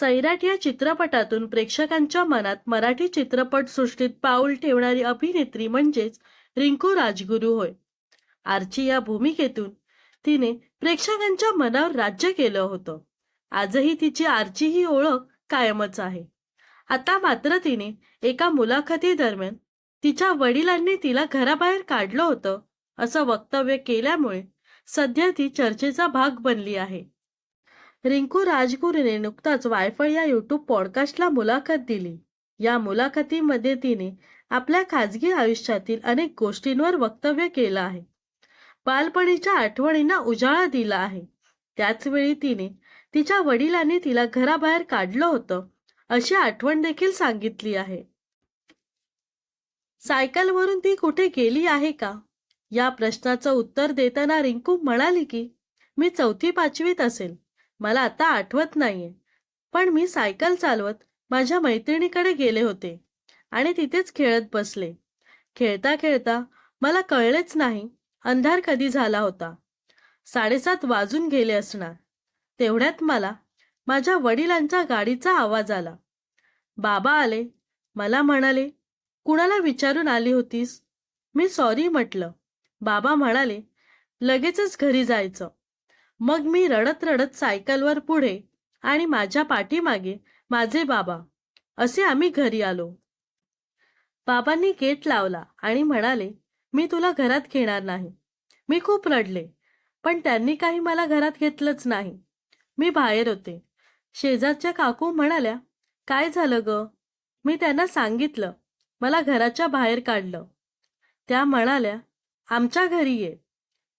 सैराट या चित्रपटातून प्रेक्षकांच्या मनात मराठी चित्रपट सृष्टीत पाऊल ठेवणारी अभिनेत्री म्हणजेच रिंकू राजगुरू होय. आर्ची या भूमिकेतून तिने प्रेक्षकांच्या मनावर राज्य केलं होतं. आजही तिची आर्ची ही ओळख कायमच आहे. आता मात्र तिने एका मुलाखतीदरम्यान तिच्या वडिलांनी तिला घराबाहेर काढलं होतं असं वक्तव्य केल्यामुळे सध्या ती चर्चेचा भाग बनली आहे. रिंकू राजगुरूने नुकताच वायफळ या युट्यूब पॉडकास्टला मुलाखत दिली. या मुलाखतीमध्ये तिने आपल्या खाजगी आयुष्यातील अनेक गोष्टींवर वक्तव्य केलं आहे. बालपणीच्या आठवणींना उजाळा दिला आहे. त्याचवेळी तिने तिच्या वडिलांनी तिला घराबाहेर काढलं होतं अशी आठवण देखील सांगितली आहे. सायकलवरून ती कुठे गेली आहे का? या प्रश्नाचं उत्तर देताना रिंकू म्हणाली की मी चौथी पाचवीत असेल. मला आता आठवत नाहीये. पण मी सायकल चालवत माझ्या मैत्रिणीकडे गेले होते आणि तिथेच खेळत बसले. खेळता खेळता मला कळलेच नाही अंधार कधी झाला होता. साडेसात वाजून गेले असणार. तेवढ्यात मला माझ्या वडिलांच्या गाडीचा आवाज आला. बाबा आले. मला म्हणाले कुणाला विचारून आली होतीस? मी सॉरी म्हटलं. बाबा म्हणाले लगेचच घरी जायचं. मग मी रडत रडत सायकलवर पुढे आणि माझ्या पाठीमागे माझे बाबा. असे आम्ही घरी आलो. बाबांनी गेट लावला आणि म्हणाले मी तुला घरात घेणार नाही. मी खूप रडले पण त्यांनी काही मला घरात घेतलंच नाही. मी बाहेर होते. शेजारच्या काकू म्हणाल्या काय झालं ग? मी त्यांना सांगितलं. मला घराच्या बाहेर काढलं. त्या म्हणाल्या आमच्या घरी ये.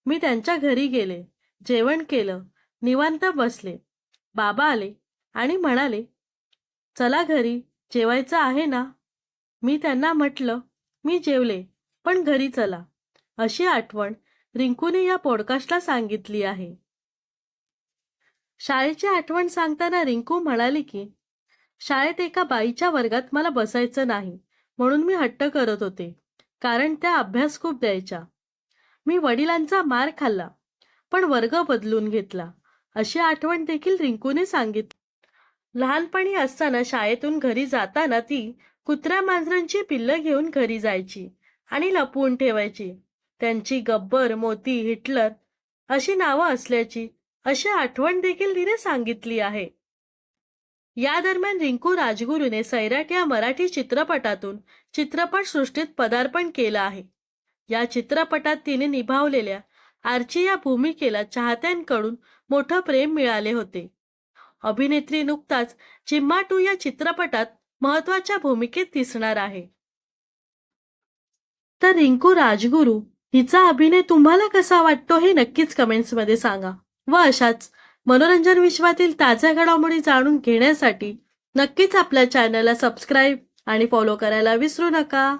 मी त्यांच्या घरी गेले. जेवण केलं. निवांत बसले. बाबा आले आणि म्हणाले चला घरी जेवायचं आहे ना? मी त्यांना म्हटलं मी जेवले पण घरी चला. अशी आठवण रिंकूने या पॉडकास्टला सांगितली आहे. शाळेची आठवण सांगताना रिंकू म्हणाली की शाळेत एका बाईच्या वर्गात मला बसायचं नाही म्हणून मी हट्ट करत होते कारण त्या अभ्यास खूप द्यायच्या. मी वडिलांचा मार खाल्ला पण वर्ग बदलून घेतला. अशी आठवण देखील रिंकूने सांगितली. लहानपणी असताना शाळेतून घरी जाताना ती कुत्र्या मांजरांची पिल्लं घेऊन घरी जायची आणि लपवून ठेवायची. त्यांची गब्बर मोती हिटलर अशी नावं असल्याची अशी आठवण देखील तिने सांगितली आहे. या दरम्यान रिंकू राजगुरूने सैराट या मराठी चित्रपटातून चित्रपट सृष्टीत पदार्पण केलं आहे. या चित्रपटात तिने निभावलेल्या आर्ची या भूमिकेला चाहत्यांकडून मोठं प्रेम मिळाले होते. अभिनेत्री नुकताच चिम्मा टू या चित्रपटात महत्त्वाच्या भूमिकेत दिसणार आहे. तर रिंकू राजगुरू हिचा अभिनय तुम्हाला कसा वाटतो हे नक्कीच कमेंट्समध्ये सांगा व अशाच मनोरंजन विश्वातील ताज्या घडामोडी जाणून घेण्यासाठी नक्कीच आपल्या चॅनलला सबस्क्राईब आणि फॉलो करायला विसरू नका.